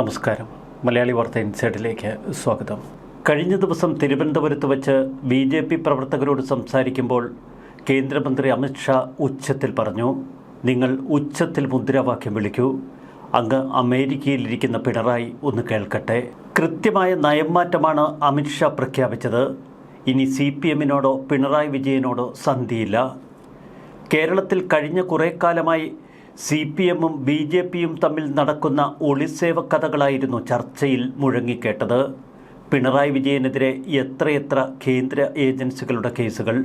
നമസ്കാരം. മലയാളി വാർത്ത ഇൻസൈഡിലേക്ക് സ്വാഗതം. കഴിഞ്ഞ ദിവസം തിരുവനന്തപുരത്ത് വച്ച് ബി ജെ പി പ്രവർത്തകരോട് സംസാരിക്കുമ്പോൾ കേന്ദ്രമന്ത്രി അമിത്ഷാ ഉച്ചത്തിൽ പറഞ്ഞു നിങ്ങൾ ഉച്ചത്തിൽ മുദ്രാവാക്യം വിളിക്കൂ. അങ്ങ് അമേരിക്കയിലിരിക്കുന്ന പിണറായി ഒന്ന് കേൾക്കട്ടെ. കൃത്യമായ നയംമാറ്റമാണ് അമിത്ഷാ പ്രഖ്യാപിച്ചത്. ഇനി സി പി എമ്മിനോടോ പിണറായി വിജയനോടോ സന്ധിയില്ല. കേരളത്തിൽ കഴിഞ്ഞ കുറേ കാലമായി സി പി എമ്മും ബി ജെ പിയും തമ്മിൽ നടക്കുന്ന ഒളിസേവ കഥകളായിരുന്നു ചർച്ചയിൽ മുഴങ്ങിക്കേട്ടത്. പിണറായി വിജയനെതിരെ എത്രയെത്ര കേന്ദ്ര ഏജൻസികളുടെ കേസുകൾ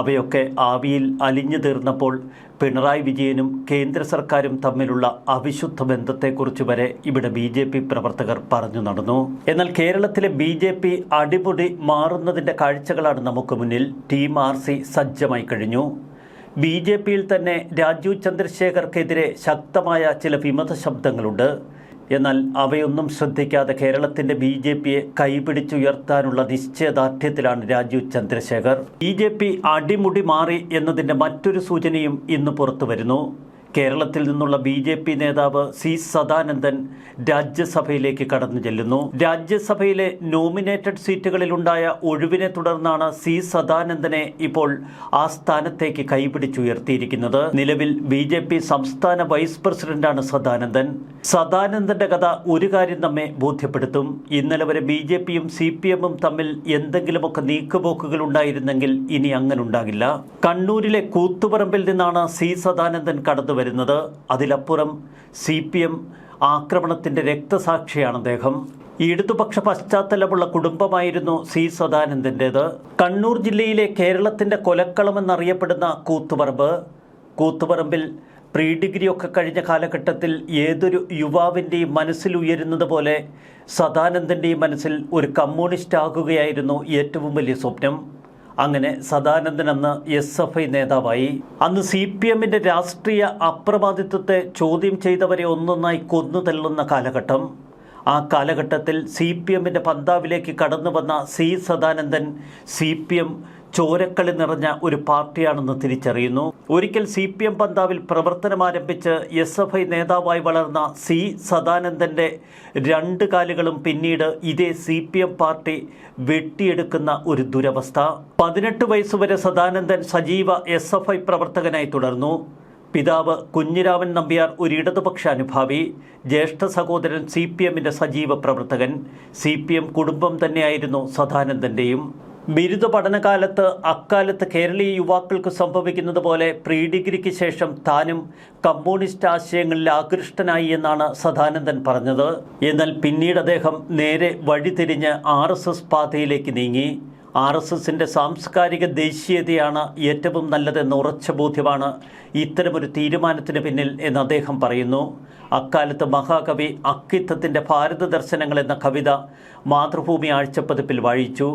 അവയൊക്കെ ആവിയിൽ അലിഞ്ഞു തീർന്നപ്പോൾ പിണറായി വിജയനും കേന്ദ്ര സർക്കാരും തമ്മിലുള്ള അവിശുദ്ധ ബന്ധത്തെക്കുറിച്ച് വരെ ഇവിടെ ബി ജെ പി പ്രവർത്തകർ പറഞ്ഞു നടന്നു. എന്നാൽ കേരളത്തിലെ ബി ജെ പി അടിമുടി മാറുന്നതിന്റെ കാഴ്ചകളാണ് നമുക്ക് മുന്നിൽ. ടീം ആർ സി സജ്ജമായി കഴിഞ്ഞു. ബി ജെ പിയിൽ തന്നെ രാജീവ് ചന്ദ്രശേഖർക്കെതിരെ ശക്തമായ ചില വിമത ശബ്ദങ്ങളുണ്ട്. എന്നാൽ അവയൊന്നും ശ്രദ്ധിക്കാതെ കേരളത്തിന്റെ ബി ജെ പിയെ കൈപിടിച്ചുയർത്താനുള്ള നിശ്ചയദാർഢ്യത്തിലാണ് Rajeev Chandrasekhar. B J P അടിമുടി മാറി എന്നതിന്റെ മറ്റൊരു സൂചനയും ഇന്ന് പുറത്തു വരുന്നു കേരളത്തിൽ നിന്നുള്ള ബി ജെ പി നേതാവ് സി സദാനന്ദൻ രാജ്യസഭയിലേക്ക് കടന്നു ചെല്ലുന്നു. രാജ്യസഭയിലെ നോമിനേറ്റഡ് സീറ്റുകളിലുണ്ടായ ഒഴിവിനെ തുടർന്നാണ് സി സദാനന്ദനെ ഇപ്പോൾ ആ സ്ഥാനത്തേക്ക് കൈപിടിച്ചുയർത്തിയിരിക്കുന്നത്. നിലവിൽ ബി ജെ പി സംസ്ഥാന വൈസ് പ്രസിഡന്റാണ് സദാനന്ദൻ. സദാനന്ദന്റെ കഥ ഒരു കാര്യം നമ്മെ ബോധ്യപ്പെടുത്തും. ഇന്നലെ വരെ ബി ജെ പിയും സി പി എമ്മും തമ്മിൽ എന്തെങ്കിലുമൊക്കെ നീക്കുപോക്കുകൾ ഉണ്ടായിരുന്നെങ്കിൽ ഇനി അങ്ങനെ ഉണ്ടാകില്ല. കണ്ണൂരിലെ കൂത്തുപറമ്പിൽ നിന്നാണ് സി സദാനന്ദൻ കടന്നു വരുന്നത്. അതിലപ്പുറം സി പി എം ആക്രമണത്തിന്റെ രക്തസാക്ഷിയാണ് അദ്ദേഹം. ഇടതുപക്ഷ പശ്ചാത്തലമുള്ള കുടുംബമായിരുന്നു സി സദാനന്ദന്റേത് കണ്ണൂർ ജില്ലയിലെ കേരളത്തിന്റെ കൊലക്കളമെന്നറിയപ്പെടുന്ന കൂത്തുപറമ്പ്. കൂത്തുപറമ്പിൽ പ്രീ ഡിഗ്രി ഒക്കെ കഴിഞ്ഞ കാലഘട്ടത്തിൽ ഏതൊരു യുവാവിന്റെയും മനസ്സിൽ ഉയരുന്നത് പോലെ സദാനന്ദന്റെയും മനസ്സിൽ ഒരു കമ്മ്യൂണിസ്റ്റ് ആകുകയായിരുന്നു ഏറ്റവും വലിയ സ്വപ്നം. അങ്ങനെ സദാനന്ദൻ അന്ന് എസ് എഫ് ഐ നേതാവായി. അന്ന് സി പി എമ്മിന്റെ രാഷ്ട്രീയ അപ്രമാദിത്വത്തെ ചോദ്യം ചെയ്തവരെ ഒന്നൊന്നായി കൊന്നു തള്ളുന്ന കാലഘട്ടം. ആ കാലഘട്ടത്തിൽ സി പി എമ്മിന്റെ പന്താവിലേക്ക് കടന്നു വന്ന C Sadanandan C P M ചോരക്കളി നിറഞ്ഞ ഒരു പാർട്ടിയാണെന്ന് തിരിച്ചറിയുന്നു. ഒരിക്കൽ സി പി എം പന്താവിൽ പ്രവർത്തനം ആരംഭിച്ച് എസ് എഫ് ഐ നേതാവായി വളർന്ന സി സദാനന്ദന്റെ രണ്ട് കാലുകളും പിന്നീട് ഇതേ സി പി എം പാർട്ടി വെട്ടിയെടുക്കുന്ന ഒരു ദുരവസ്ഥ. പതിനെട്ട് വയസ്സുവരെ സദാനന്ദൻ സജീവ എസ് എഫ് ഐ പ്രവർത്തകനായി തുടർന്നു. പിതാവ് കുഞ്ഞിരാമൻ നമ്പ്യാർ ഒരു ഇടതുപക്ഷ അനുഭാവി. ജ്യേഷ്ഠ സഹോദരൻ സി പി എമ്മിന്റെ സജീവ പ്രവർത്തകൻ. സി പി എം കുടുംബം തന്നെയായിരുന്നു സദാനന്ദന്റെയും ബിരുദ പഠനകാലത്ത് അക്കാലത്ത് കേരളീയ യുവാക്കൾക്ക് സംഭവിക്കുന്നത് പോലെ പ്രീ ഡിഗ്രിക്ക് ശേഷം താനും കമ്മ്യൂണിസ്റ്റ് ആശയങ്ങളിൽ ആകൃഷ്ടനായി എന്നാണ് സദാനന്ദൻ പറഞ്ഞത്. എന്നാൽ പിന്നീട് അദ്ദേഹം നേരെ വഴിതിരിഞ്ഞ് ആർ എസ് എസ് പാതയിലേക്ക് നീങ്ങി. ആർ എസ് എസിന്റെ സാംസ്കാരിക ദേശീയതയാണ് ഏറ്റവും നല്ലതെന്ന ഉറച്ച ബോധ്യമാണ് ഇത്തരമൊരു തീരുമാനത്തിന് പിന്നിൽ എന്ന് അദ്ദേഹം പറയുന്നു. അക്കാലത്ത് മഹാകവി അക്കിത്തത്തിന്റെ ഭാരത ദർശനങ്ങൾ എന്ന കവിത മാതൃഭൂമി ആഴ്ചപ്പതിപ്പിൽ വായിച്ചു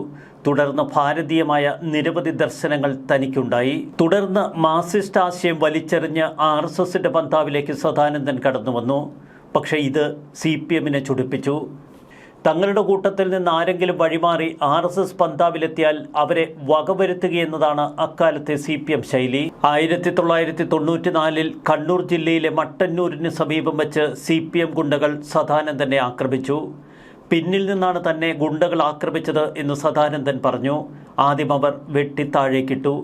തുടർന്ന് ഭാരതീയമായ നിരവധി ദർശനങ്ങൾ തനിക്കുണ്ടായി. തുടർന്ന് മാർസിസ്റ്റ് ആശയം വലിച്ചെറിഞ്ഞ് ആർ എസ് എസിന്റെ പന്താവിലേക്ക് സദാനന്ദൻ കടന്നു വന്നു പക്ഷേ ഇത് സി പി എമ്മിനെ ചുടിപ്പിച്ചു. തങ്ങളുടെ കൂട്ടത്തിൽ നിന്ന് ആരെങ്കിലും വഴിമാറി ആർ എസ് എസ് പന്താവിലെത്തിയാൽ അവരെ വകവരുത്തുകയെന്നതാണ് അക്കാലത്തെ സി പി എം ശൈലി. ആയിരത്തി തൊള്ളായിരത്തി തൊണ്ണൂറ്റിനാലിൽ കണ്ണൂർ ജില്ലയിലെ മട്ടന്നൂരിന് സമീപം വെച്ച് സി പി എം ഗുണ്ടകൾ സദാനന്ദനെ ആക്രമിച്ചു. പിന്നിൽ നിന്നാണ് തന്നെ ഗുണ്ടകൾ ആക്രമിച്ചത് എന്ന് സദാനന്ദൻ പറഞ്ഞു. ആദ്യം അവർ വെട്ടിത്താഴേക്കിട്ടു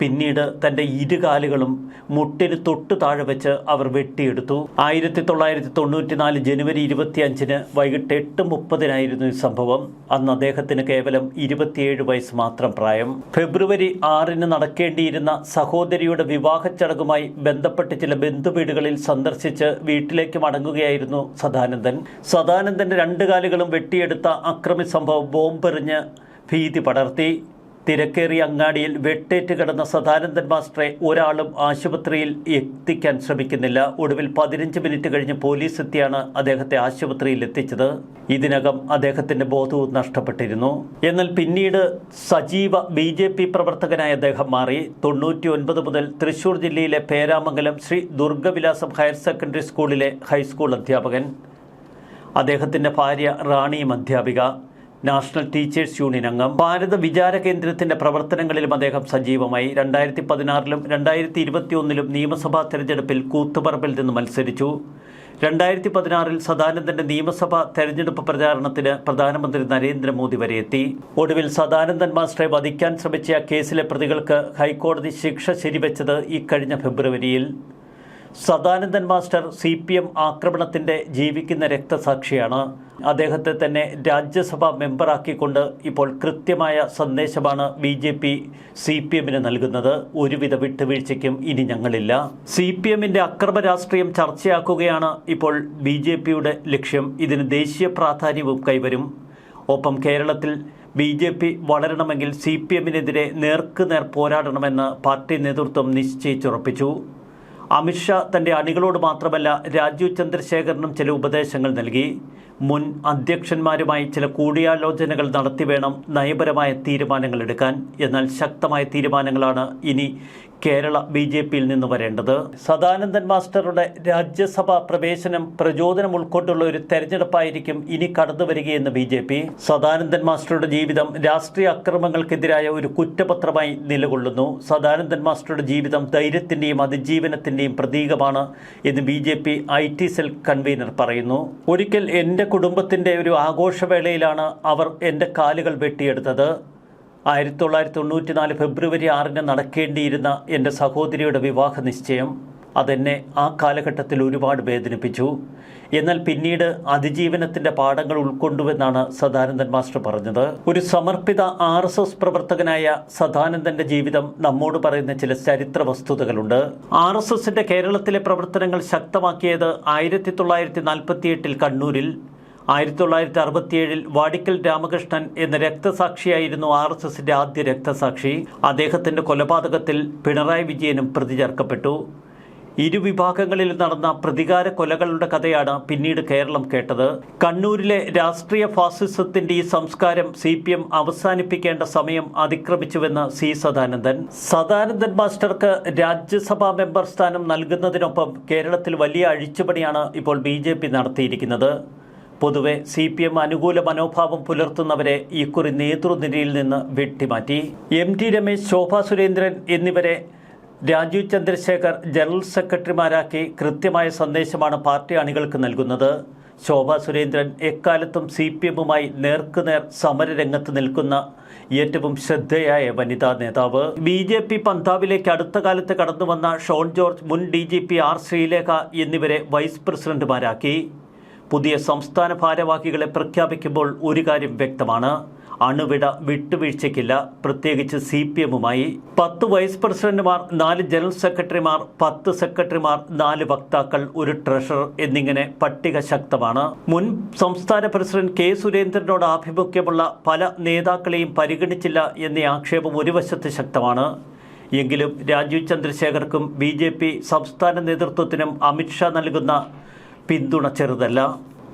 പിന്നീട് തന്റെ ഇരുകാലുകളും മുട്ടിന് തൊട്ട് താഴെ വെച്ച് അവർ വെട്ടിയെടുത്തു. ആയിരത്തി തൊള്ളായിരത്തി തൊണ്ണൂറ്റിനാല് ജനുവരി ഇരുപത്തിയഞ്ചിന് വൈകിട്ട് എട്ട് മുപ്പതിനായിരുന്നു ഈ സംഭവം. അന്ന് അദ്ദേഹത്തിന് കേവലം ഇരുപത്തിയേഴ് വയസ്സ് മാത്രം പ്രായം. ഫെബ്രുവരി ആറിന് നടക്കേണ്ടിയിരുന്ന സഹോദരിയുടെ വിവാഹ ചടങ്ങുമായി ബന്ധപ്പെട്ട് ചില ബന്ധുവീടുകളിൽ സന്ദർശിച്ച് വീട്ടിലേക്ക് മടങ്ങുകയായിരുന്നു സദാനന്ദൻ. സദാനന്ദന്റെ രണ്ട് കാലുകളും വെട്ടിയെടുത്ത അക്രമി സംഭവം ബോംബെറിഞ്ഞ് ഭീതി പടർത്തി. തിരക്കേറിയ അങ്ങാടിയിൽ വെട്ടേറ്റ് കിടന്ന സദാനന്ദൻ മാസ്റ്ററെ ഒരാളും ആശുപത്രിയിൽ എത്തിക്കാൻ ശ്രമിക്കുന്നില്ല. ഒടുവിൽ പതിനഞ്ച് മിനിറ്റ് കഴിഞ്ഞ് പോലീസ് എത്തിയാണ് അദ്ദേഹത്തെ ആശുപത്രിയിൽ എത്തിച്ചത്. ഇതിനകം അദ്ദേഹത്തിന്റെ ബോധവും നഷ്ടപ്പെട്ടിരുന്നു. എന്നാൽ പിന്നീട് സജീവ ബി ജെ പി പ്രവർത്തകനായ അദ്ദേഹം മാറി. തൊണ്ണൂറ്റി ഒൻപത് മുതൽ തൃശൂർ ജില്ലയിലെ പേരാമംഗലം ശ്രീ ദുർഗവിലാസം ഹയർ സെക്കൻഡറി സ്കൂളിലെ ഹൈസ്കൂൾ അധ്യാപകൻ. അദ്ദേഹത്തിന്റെ ഭാര്യ റാണിയും അധ്യാപിക. നാഷണൽ ടീച്ചേഴ്സ് യൂണിയൻ അംഗം. ഭാരത വിചാര കേന്ദ്രത്തിന്റെ പ്രവർത്തനങ്ങളിലും അദ്ദേഹം സജീവമായി. രണ്ടായിരത്തി പതിനാറിലും രണ്ടായിരത്തി ഇരുപത്തി ഒന്നിലും നിയമസഭാ തെരഞ്ഞെടുപ്പിൽ കൂത്തുപറമ്പിൽ നിന്ന് മത്സരിച്ചു. രണ്ടായിരത്തി പതിനാറിൽ സദാനന്ദന്റെ നിയമസഭാ തെരഞ്ഞെടുപ്പ് പ്രചാരണത്തിന് പ്രധാനമന്ത്രി നരേന്ദ്രമോദി വരെ എത്തി. ഒടുവിൽ സദാനന്ദൻ മാസ്റ്ററെ വധിക്കാൻ ശ്രമിച്ച കേസിലെ പ്രതികൾക്ക് ഹൈക്കോടതി ശിക്ഷ ശരിവെച്ചത് ഇക്കഴിഞ്ഞ ഫെബ്രുവരിയിൽ. Sadanandan master C P M ആക്രമണത്തിന്റെ ജീവിക്കുന്ന രക്തസാക്ഷിയാണ്. അദ്ദേഹത്തെ തന്നെ രാജ്യസഭാ മെമ്പറാക്കിക്കൊണ്ട് ഇപ്പോൾ കൃത്യമായ സന്ദേശമാണ് B J P C P എമ്മിന് നൽകുന്നത്. ഒരുവിധ വിട്ടുവീഴ്ചയ്ക്കും ഇനി ഞങ്ങളില്ല. സി പി എമ്മിന്റെ അക്രമ രാഷ്ട്രീയം ചർച്ചയാക്കുകയാണ് ഇപ്പോൾ ബി ജെ പിയുടെ ലക്ഷ്യം. ഇതിന് ദേശീയ പ്രാധാന്യവും കൈവരും. ഒപ്പം കേരളത്തിൽ ബി ജെ പി വളരണമെങ്കിൽ സി പി എമ്മിനെതിരെ നേർക്കുനേർ പോരാടണമെന്ന് പാർട്ടി നേതൃത്വം നിശ്ചയിച്ചുറപ്പിച്ചു. അമിത്ഷാ തന്റെ അണികളോട് മാത്രമല്ല രാജീവ് ചന്ദ്രശേഖരനും ചില ഉപദേശങ്ങൾ നൽകി. മുൻ അധ്യക്ഷന്മാരുമായി ചില കൂടിയാലോചനകൾ നടത്തി വേണം നയപരമായ തീരുമാനങ്ങൾ എടുക്കാൻ. എന്നാൽ ശക്തമായ തീരുമാനങ്ങളാണ് ഇനി കേരള ബി ജെ പിയിൽ നിന്ന് വരേണ്ടത്. സദാനന്ദൻ മാസ്റ്ററുടെ രാജ്യസഭാ പ്രവേശനം പ്രചോദനം ഉൾക്കൊണ്ടുള്ള ഒരു തെരഞ്ഞെടുപ്പായിരിക്കും ഇനി കടന്നു വരികയെന്ന് ബി ജെ പി. സദാനന്ദൻ മാസ്റ്ററുടെ ജീവിതം രാഷ്ട്രീയ അക്രമങ്ങൾക്കെതിരായ ഒരു കുറ്റപത്രമായി നിലകൊള്ളുന്നു. സദാനന്ദൻ മാസ്റ്ററുടെ ജീവിതം ധൈര്യത്തിന്റെയും അതിജീവനത്തിന്റെയും പ്രതീകമാണ് എന്ന് B J P I T cell convener പറയുന്നു. ഒരിക്കൽ എന്റെ കുടുംബത്തിന്റെ ഒരു ആഘോഷവേളയിലാണ് അവർ എന്റെ കാലുകൾ വെട്ടിയെടുത്തത്. ആയിരത്തി തൊള്ളായിരത്തി തൊണ്ണൂറ്റി നാല് ഫെബ്രുവരി ആറിന് നടക്കേണ്ടിയിരുന്ന എന്റെ സഹോദരിയുടെ വിവാഹ നിശ്ചയം അതെന്നെ ആ കാലഘട്ടത്തിൽ ഒരുപാട് വേദനിപ്പിച്ചു. എന്നാൽ പിന്നീട് അതിജീവനത്തിന്റെ പാഠങ്ങൾ ഉൾക്കൊണ്ടുവെന്നാണ് സദാനന്ദൻ മാസ്റ്റർ പറഞ്ഞത്. ഒരു സമർപ്പിത ആർ എസ് എസ് പ്രവർത്തകനായ സദാനന്ദന്റെ ജീവിതം നമ്മോട് പറയുന്ന ചില ചരിത്ര വസ്തുതകളുണ്ട്. ആർ എസ് എസിന്റെ കേരളത്തിലെ പ്രവർത്തനങ്ങൾ ശക്തമാക്കിയത് ആയിരത്തി തൊള്ളായിരത്തി നാൽപ്പത്തിയെട്ടിൽ കണ്ണൂരിൽ ആയിരത്തി തൊള്ളായിരത്തി അറുപത്തിയേഴിൽ വാടിക്കൽ രാമകൃഷ്ണൻ എന്ന രക്തസാക്ഷിയായിരുന്നു ആർ എസ് എസിന്റെ ആദ്യ രക്തസാക്ഷി. അദ്ദേഹത്തിന്റെ കൊലപാതകത്തിൽ പിണറായി വിജയനും പ്രതി ചേർക്കപ്പെട്ടു. ഇരുവിഭാഗങ്ങളിൽ നടന്ന പ്രതികാര കൊലകളുടെ കഥയാണ് പിന്നീട് കേരളം കേട്ടത്. കണ്ണൂരിലെ രാഷ്ട്രീയ ഫാസിസത്തിന്റെ ഈ സംസ്കാരം സി പി എം അവസാനിപ്പിക്കേണ്ട സമയം അതിക്രമിച്ചുവെന്ന് സി സദാനന്ദൻ. സദാനന്ദൻ മാസ്റ്റർക്ക് രാജ്യസഭാ മെമ്പർ സ്ഥാനം നൽകുന്നതിനൊപ്പം കേരളത്തിൽ വലിയ അഴിച്ചുപണിയാണ് ഇപ്പോൾ ബി നടത്തിയിരിക്കുന്നത്. പൊതുവെ സി പി എം അനുകൂല മനോഭാവം പുലർത്തുന്നവരെ ഇക്കുറി നേതൃനിരയിൽ നിന്ന് വെട്ടിമാറ്റി. എം ടി രമേശ് ശോഭാ സുരേന്ദ്രൻ എന്നിവരെ രാജീവ് ചന്ദ്രശേഖർ ജനറൽ സെക്രട്ടറിമാരാക്കി കൃത്യമായ സന്ദേശമാണ് പാർട്ടി അണികൾക്ക് നൽകുന്നത്. ശോഭാ സുരേന്ദ്രൻ എക്കാലത്തും സി പി എമ്മുമായി നേർക്കുനേർ സമരരംഗത്ത് നിൽക്കുന്ന ഏറ്റവും ശ്രദ്ധയായ വനിതാ നേതാവ്. ബി ജെ പി പന്താവിലേക്ക് അടുത്ത കാലത്ത് കടന്നുവന്ന ഷോൺ ജോർജ് മുൻ D G P R Sreelekha എന്നിവരെ വൈസ് പ്രസിഡന്റുമാരാക്കി. പുതിയ സംസ്ഥാന ഭാരവാഹികളെ പ്രഖ്യാപിക്കുമ്പോൾ ഒരു കാര്യം വ്യക്തമാണ്. അണുവിട വിട്ടുവീഴ്ചയ്ക്കില്ല. പ്രത്യേകിച്ച് സി പി എമ്മുമായി പത്ത് വൈസ് പ്രസിഡന്റുമാർ നാല് ജനറൽ സെക്രട്ടറിമാർ പത്ത് സെക്രട്ടറിമാർ നാല് വക്താക്കൾ ഒരു ട്രഷറർ എന്നിങ്ങനെ പട്ടിക ശക്തമാണ്. മുൻ സംസ്ഥാന പ്രസിഡന്റ് കെ സുരേന്ദ്രനോട് ആഭിമുഖ്യമുള്ള പല നേതാക്കളെയും പരിഗണിച്ചില്ല എന്ന ആക്ഷേപം ഒരു വശത്ത് ശക്തമാണ്. എങ്കിലും രാജീവ് ചന്ദ്രശേഖർക്കും ബി സംസ്ഥാന നേതൃത്വത്തിനും അമിത്ഷാ നൽകുന്ന പിന്തുണ ചെറുതല്ല.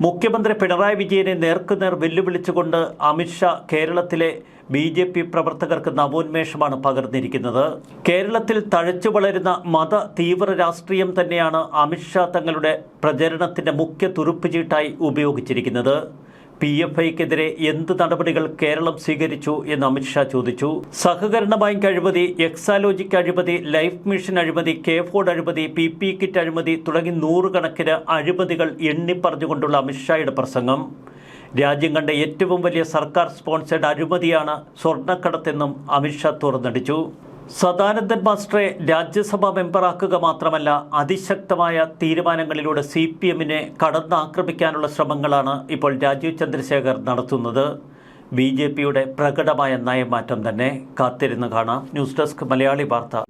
മുഖ്യമന്ത്രി പിണറായി വിജയനെ നേർക്കുനേർ വെല്ലുവിളിച്ചുകൊണ്ട് അമിത്ഷാ കേരളത്തിലെ ബി ജെ പി പ്രവർത്തകർക്ക് നവോന്മേഷമാണ് പകർന്നിരിക്കുന്നത്. കേരളത്തിൽ തഴച്ചു വളരുന്ന മത തീവ്ര രാഷ്ട്രീയം തന്നെയാണ് അമിത്ഷാ തങ്ങളുടെ പ്രചരണത്തിന്റെ മുഖ്യ തുറുപ്പുചീട്ടായി ഉപയോഗിച്ചിരിക്കുന്നത്. പി എഫ് ഐക്കെതിരെ എന്ത് നടപടികൾ കേരളം സ്വീകരിച്ചു എന്ന് അമിത്ഷാ ചോദിച്ചു. സഹകരണ ബാങ്ക് അഴിമതി എക്സാലോജിക് അഴിമതി ലൈഫ് മിഷൻ അഴിമതി കെ ഫോർഡ് അഴിമതി പി പി കിറ്റ് അഴിമതി തുടങ്ങി നൂറുകണക്കിന് അഴിമതികൾ എണ്ണിപ്പറഞ്ഞുകൊണ്ടുള്ള അമിത്ഷായുടെ പ്രസംഗം. രാജ്യം കണ്ട ഏറ്റവും വലിയ സർക്കാർ സ്പോൺസേഡ് അഴിമതിയാണ് സ്വർണക്കടത്തെന്നും അമിത്ഷാ തുറന്നടിച്ചു. സദാനന്ദൻ മാസ്റ്ററെ രാജ്യസഭാ മെമ്പറാക്കുക മാത്രമല്ല അതിശക്തമായ തീരുമാനങ്ങളിലൂടെ സി പി എമ്മിനെ കടന്നാക്രമിക്കാനുള്ള ശ്രമങ്ങളാണ് ഇപ്പോൾ രാജീവ് ചന്ദ്രശേഖർ നടത്തുന്നത്. ബി ജെ പിയുടെ പ്രകടമായ നയമാറ്റം തന്നെ കാത്തിരുന്ന് കാണാം. ന്യൂസ് ഡെസ്ക് മലയാളി വാർത്ത.